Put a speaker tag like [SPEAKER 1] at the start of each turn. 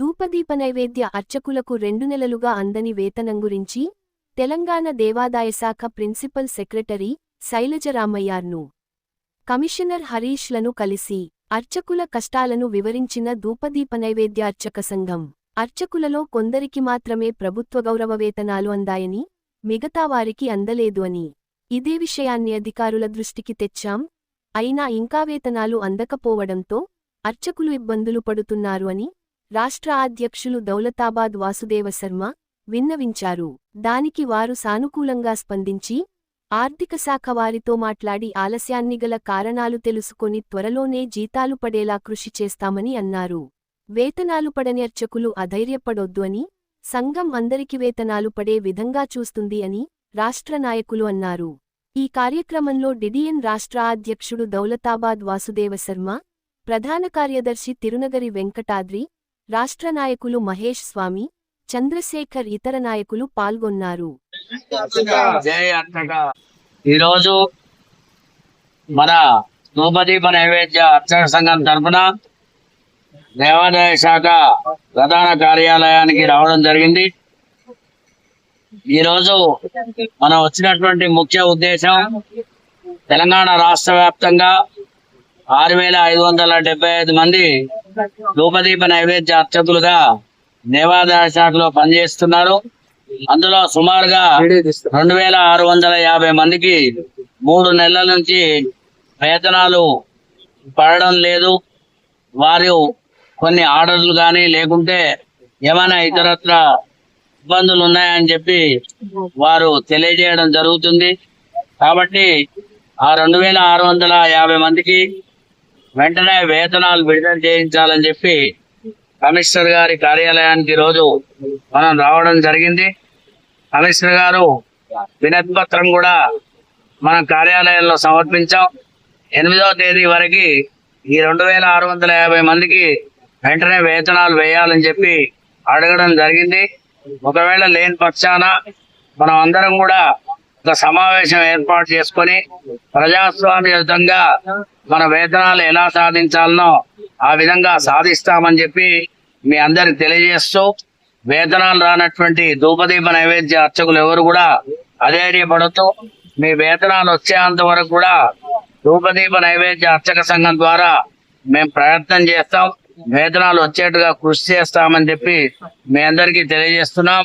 [SPEAKER 1] ధూపదీప నైవేద్య అర్చకులకు రెండు నెలలుగా అందని వేతనం గురించి తెలంగాణ దేవాదాయ శాఖ ప్రిన్సిపల్ సెక్రటరీ శైలజరామయ్యార్ను. కమిషనర్ హరీష్లను కలిసి అర్చకుల కష్టాలను వివరించిన ధూపదీప నైవేద్య అర్చక సంఘం అర్చకులలో కొందరికి మాత్రమే ప్రభుత్వ గౌరవ వేతనాలు అందాయని మిగతావారికి అందలేదు అని. ఇదే విషయాన్ని అధికారుల దృష్టికి తెచ్చాం. అయినా ఇంకా వేతనాలు అందకపోవడంతో అర్చకులు ఇబ్బందులు పడుతున్నారు అని రాష్ట్ర అధ్యక్షులు దౌలతాబాద్ వాసుదేవ శర్మ విన్నవించారు. దానికి వారు సానుకూలంగా స్పందించి ఆర్థిక శాఖ వారితో మాట్లాడి ఆలస్యాన్ని గల కారణాలు తెలుసుకొని త్వరలోనే జీతాలు పడేలా కృషి చేస్తామని అన్నారు. వేతనాలు పడని అర్చకులు అధైర్యపడొద్దు అని సంఘం అందరికి వేతనాలు పడే విధంగా చూస్తుంది అని రాష్ట్ర నాయకులు అన్నారు. ఈ కార్యక్రమంలో డిడిఎన్ రాష్ట్ర అధ్యక్షుడు దౌలతాబాద్ వాసుదేవ శర్మ ప్రధాన కార్యదర్శి తిరునగరి వెంకటాద్రి రాష్ట్ర నాయకులు మహేష్ స్వామి చంద్రశేఖర్ ఇతర నాయకులు పాల్గొన్నారు.
[SPEAKER 2] ఈరోజు మన ధూపదీప నైవేద్య అర్చక సంఘం తరఫున దేవాదాయ శాఖ ప్రధాన కార్యాలయానికి రావడం జరిగింది. ఈరోజు మనం వచ్చినటువంటి ముఖ్య ఉద్దేశం తెలంగాణ రాష్ట్ర వ్యాప్తంగా ఆరు వేల ఐదు వందల డెబ్బై ఐదు మంది ధూపదీప నైవేద్య అర్చకులుగా దేవాదాయ శాఖలో పనిచేస్తున్నారు. అందులో సుమారుగా రెండు వేల ఆరు వందల యాభై మందికి మూడు నెలల నుంచి వేతనాలు పడడం లేదు. వారు కొన్ని ఆర్డర్లు కానీ లేకుంటే ఏమైనా ఇతరత్ర ఇబ్బందులు ఉన్నాయని చెప్పి వారు తెలియజేయడం జరుగుతుంది. కాబట్టి ఆ రెండు వేల ఆరు వందల యాభై మందికి వెంటనే వేతనాలు విడుదల చేయించాలని చెప్పి కమిషనర్ గారి కార్యాలయానికి రోజు మనం రావడం జరిగింది. కమిషనర్ గారు వినతి పత్రం కూడా మన కార్యాలయంలో సమర్పించాం. ఎనిమిదవ తేదీ వరకు ఈ రెండు వేల ఆరు వందల యాభై మందికి వెంటనే వేతనాలు వేయాలని చెప్పి అడగడం జరిగింది. ఒకవేళ లేని పక్షాన మనం అందరం కూడా ఒక సమావేశం ఏర్పాటు చేసుకొని ప్రజాస్వామ్యయుతంగా మన వేతనాలు ఎలా సాధించాలనో ఆ విధంగా సాధిస్తామని చెప్పి మీ అందరికి తెలియజేస్తూ వేతనాలు రానటువంటి ధూపదీప నైవేద్య అర్చకులు ఎవరు కూడా అధైర్యపడుతూ మీ వేతనాలు వచ్చేంత వరకు కూడా ధూపదీప నైవేద్య అర్చక సంఘం ద్వారా మేము ప్రయత్నం చేస్తాం. వేతనాలు వచ్చేట్టుగా కృషి చేస్తామని చెప్పి మీ అందరికీ తెలియజేస్తున్నాం.